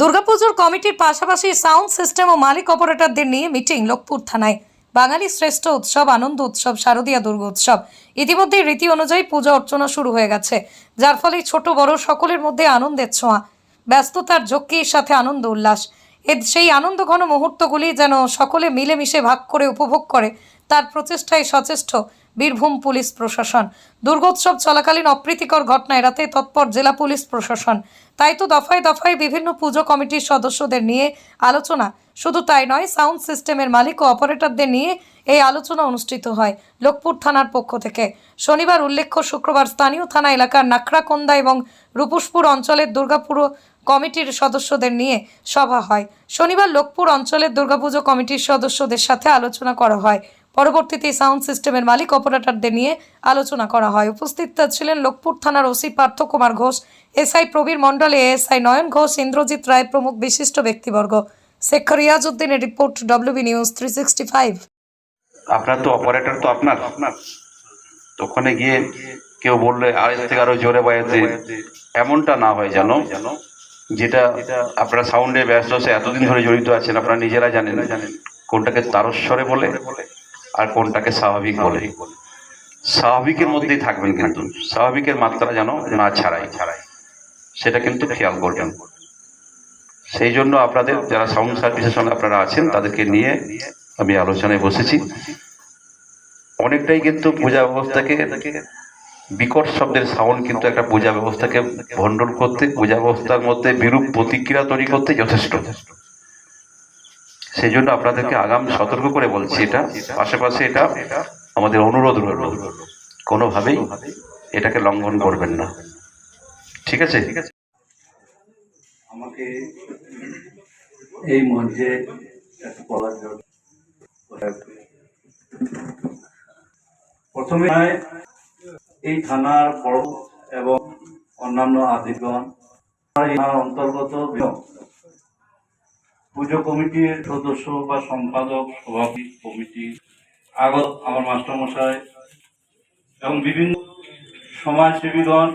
দুর্গাপুজোর কমিটির পাশাপাশি সাউন্ড সিস্টেম ও মালিক অপারেটরদের নিয়ে মিটিং লোকপুর থানায়। বাঙালি শ্রেষ্ঠ উৎসব, আনন্দ উৎসব, শারদীয়া দুর্গা উৎসব। ইতিমধ্যে রীতি অনুযায়ী পূজা অর্চনা শুরু হয়ে গেছে, যার ফলে ছোট, বড় সকলের মধ্যে আনন্দের ছোঁয়া, ব্যস্ততার ঝক্কির সাথে আনন্দ উল্লাস। সেই আনন্দ ঘন মুহূর্তগুলি যেন সকলে মিলেমিশে ভাগ করে উপভোগ করে তার প্রচেষ্টায় সচেষ্ট বীরভূম পুলিশ প্রশাসন। দুর্গোৎসব চলাকালীন অপ্রীতিকর ঘটনা এড়াতে তৎপর জেলা পুলিশ প্রশাসন। তাই তো দফায় দফায় বিভিন্ন পুজো কমিটির সদস্যদের নিয়ে আলোচনা। শুধু তাই নয়, সাউন্ড সিস্টেমের মালিক ও অপারেটরদের নিয়ে এই আলোচনা অনুষ্ঠিত হয় লোকপুর থানার পক্ষ থেকে। শনিবার উল্লেখ্য শুক্রবার স্থানীয় থানা এলাকার নাখরাকন্দা এবং রূপুসপুর অঞ্চলের দুর্গাপুর কমিটির সদস্যদের নিয়ে সভা হয়। শনিবার লোকপুর অঞ্চলের দুর্গাপুজো কমিটির সদস্যদের সাথে আলোচনা করা হয়। পরবর্তীতে সাউন্ড সিস্টেমের মালিক অপারেটরদের নিয়ে আলোচনা করা হয়। উপস্থিত ছিলেন লোকপুর থানার OC Partha Kumar Ghosh, SI Prabir Mondal ASI Nayan Ghosh, Indrajit Roy প্রমুখ বিশিষ্ট ব্যক্তিবর্গ। Sheikh রিয়াজউদ্দিনের report WB news three sixty five আপনার তো অপারেটর তো আপনার। তো ওখানে গিয়ে কেউ বললে, আর, এর থেকে আরও জোরে বাজাতে। এমনটা না হয় যেন, যেটা আপনারা সাউন্ডে ব্যস্ত এতদিন ধরে জড়িত আছেন, আপনারা নিজেরা জানেন কোনটাকে তারস্বরে বলে। আর কোনটাকে স্বাভাবিক বলে? স্বাভাবিকের মধ্যেই থাকবেন কিন্তু। স্বাভাবিকের মাত্রা যেন না ছাড়াই। ছাড়াই সেটা কিন্তু খেয়াল করবেন। সেই জন্য আপনাদের যারা সাউন্ড সার্ভিসের সঙ্গে আপনারা আছেন, তাদেরকে নিয়ে আমি আলোচনায় বসেছি। অনেকটাই কিন্তু পূজা ব্যবস্থাকে বিকট শব্দের সাউন্ড কিন্তু একটা পূজা ব্যবস্থাকে ভণ্ডন করতে, পূজা ব্যবস্থার মধ্যে বিরূপ প্রতিক্রিয়া তৈরি করতে যথেষ্ট। সেই জন্য আপনাদেরকে আগাম সতর্ক করে বলছি এটা। পাশাপাশি এটা আমাদের অনুরোধ রইল, কোনোভাবেই এটাকে লঙ্ঘন করবেন না। ঠিক আছে? আমাকে এই মঞ্চে বলার জন্য প্রথমে এই থানার বড় এবং অন্যান্য আধিগণ এই অন্তর্গত পুজো কমিটির সদস্য বা সম্পাদক, সভাপতি কমিটি, আগত আমার মাস্টারমশাই এবং বিভিন্ন সমাজসেবীগণ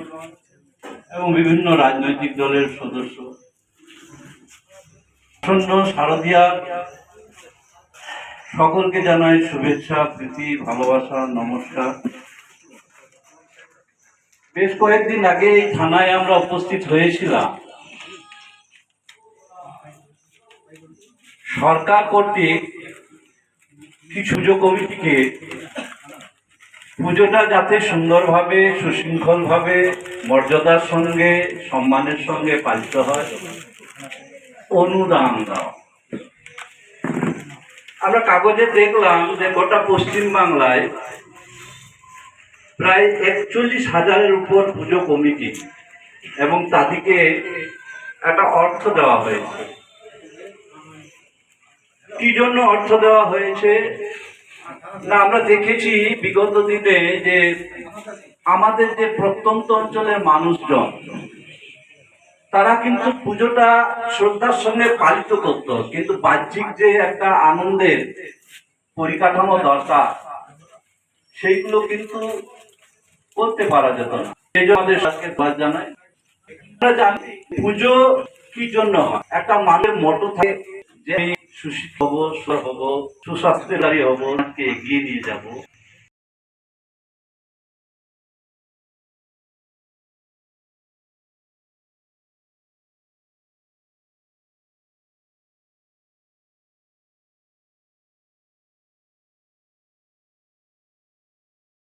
এবং বিভিন্ন রাজনৈতিক দলের সদস্য। আসন্ন শারদীয়ার সকলকে জানাই শুভেচ্ছা, প্রীতি, ভালোবাসা, নমস্কার। বেশ কয়েকদিন আগে এই থানায় আমরা উপস্থিত হয়েছিলাম। সরকার কর্তৃক কিছু কমিটিকে পুজোটা যাতে সুন্দরভাবে, সুশৃঙ্খলভাবে, মর্যাদার সঙ্গে, সম্মানের সঙ্গে পালিত হয়, অনুদান দেওয়া আমরা কাগজে দেখলাম যে গোটা পশ্চিম বাংলায় প্রায় একচল্লিশ হাজারের উপর পুজো কমিটি এবং তাদেরকে একটা অর্থ দেওয়া হয়েছে। কি জন্য অর্থ দেওয়া হয়েছে? না, আমরা দেখেছি বিগত দিনে যে আমাদের যে প্রত্যন্ত অঞ্চলের মানুষজন, তারা কিন্তু পুজোটা শ্রদ্ধার সঙ্গে পালিত করত। কিন্তু বাহ্যিক যে একটা আনন্দের পরিকাঠামো দরকার, সেইগুলো কিন্তু করতে পারা যেত না। সেই জন্য আমাদের সাথে জানাই। আমরা জানি পুজো কি জন্য একটা মানুষের মতো থাকে যে সুশিক্ষিত হব সুর হব সুস্বাস্থ্যকারী হব এগিয়ে নিয়ে যাব।